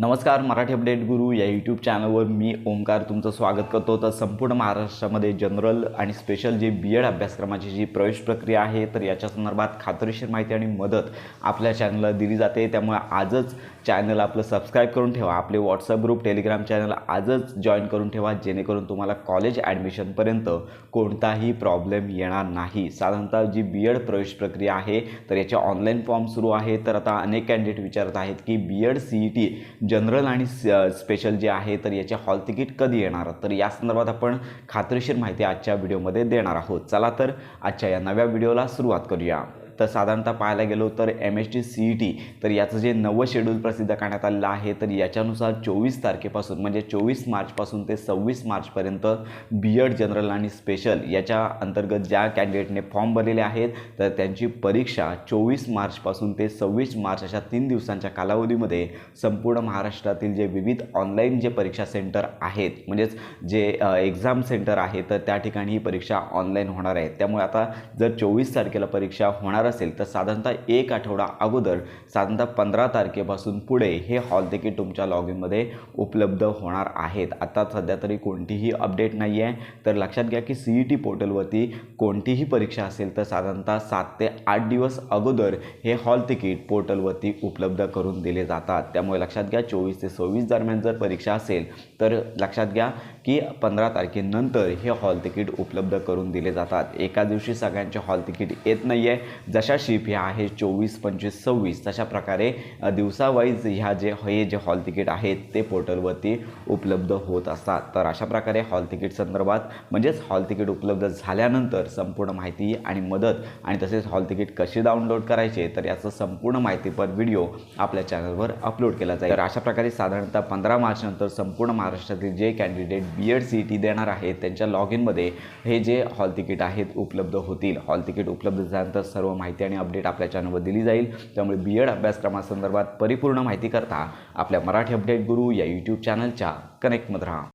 नमस्कार मराठी अपडेट गुरु या यूट्यूब चॅनलवर मी ओंकार तुमचं स्वागत करतो. तर संपूर्ण महाराष्ट्रामध्ये जनरल आणि स्पेशल जे बी एड अभ्यासक्रमाची जी प्रवेश प्रक्रिया आहे तर याच्या संदर्भात खात्रीशीर माहिती आणि मदत आपल्या चॅनलला दिली जाते. त्यामुळे आजच चॅनल आपलं सबस्क्राईब करून ठेवा. आपले व्हॉट्सअप ग्रुप टेलिग्राम चॅनल आजच जॉईन करून ठेवा जेणेकरून तुम्हाला कॉलेज ॲडमिशनपर्यंत कोणताही प्रॉब्लेम येणार नाही. साधारणतः जी बी एड प्रवेश प्रक्रिया आहे तर याचे ऑनलाईन फॉर्म सुरू आहे. तर आता अनेक कॅन्डिडेट विचारत आहेत की B Ed C E T general आणि स्पेशल जे आहे तर याचे हॉल तिकीट कधी येणार? तर या संदर्भात आपण खात्रीशीर माहिती आजच्या व्हिडिओमध्ये देणार आहोत. चला तर आजच्या या नव्या व्हिडिओला सुरुवात करूया. तर साधारणतः पाहायला गेलो तर M S T C E T तर याचं जे नवं शेड्यूल प्रसिद्ध करण्यात आलेलं आहे तर याच्यानुसार चोवीस तारखेपासून म्हणजे चोवीस मार्चपासून ते सव्वीस मार्चपर्यंत बी एड जनरल आणि स्पेशल याच्या अंतर्गत ज्या कॅन्डिडेटने फॉर्म भरलेले आहेत तर त्यांची परीक्षा चोवीस मार्चपासून ते सव्वीस मार्च अशा तीन दिवसांच्या कालावधीमध्ये संपूर्ण महाराष्ट्रातील जे विविध ऑनलाईन जे परीक्षा सेंटर आहेत म्हणजेच जे एक्झाम सेंटर आहे तर त्या ठिकाणी ही परीक्षा ऑनलाईन होणार आहे. त्यामुळे आता जर चोवीस तारखेला परीक्षा होणार असेल तर साधारणतः एक आठवडा अगोदर साधारणतः पंधरा तारखेपासून पुढे हे हॉल तिकीट तुमच्या लॉग इनमध्ये उपलब्ध होणार आहेत. आता सध्या तरी कोणतीही अपडेट नाही आहे तर लक्षात घ्या की सी ई टी पोर्टलवरती कोणतीही परीक्षा असेल तर साधारणतः सात ते आठ दिवस अगोदर हे हॉल तिकीट पोर्टलवरती उपलब्ध करून दिले जातात. त्यामुळे लक्षात घ्या चोवीस ते सव्वीस दरम्यान जर परीक्षा असेल तर लक्षात घ्या की पंधरा तारखेनंतर हे हॉल तिकीट उपलब्ध करून दिले जातात. एका दिवशी सगळ्यांचे हॉल तिकीट येत नाही आहे जशा शिप ह्या आहे चोवीस पंचवीस सव्वीस तशा प्रकारे दिवसावाईज ह्या जे हे जे हॉल तिकीट आहेत ते पोर्टलवरती उपलब्ध होत असतात. तर अशा प्रकारे हॉल तिकीट संदर्भात म्हणजेच हॉल तिकीट उपलब्ध झाल्यानंतर संपूर्ण माहिती आणि मदत आणि तसेच हॉल तिकीट कसे डाउनलोड करायचे तर याचं संपूर्ण माहितीपर व्हिडिओ आपल्या चॅनलवर अपलोड केला जाईल. तर अशा प्रकारे साधारणतः पंधरा मार्चनंतर संपूर्ण महाराष्ट्रातील जे candidate B Ed C E T देणार आहेत त्यांच्या लॉग इनमध्ये हे जे हॉल तिकीट आहेत उपलब्ध होतील. हॉल तिकीट उपलब्ध झाल्यानंतर सर्व माहिती माहिती आणि अपडेट आपल्या चॅनलवर दिली जाईल. त्यामुळे बी एड अभ्यासक्रमासंदर्भात परिपूर्ण माहिती करता आपल्या मराठी अपडेट गुरु या यूट्यूब चॅनलच्या कनेक्टमध्ये राहा.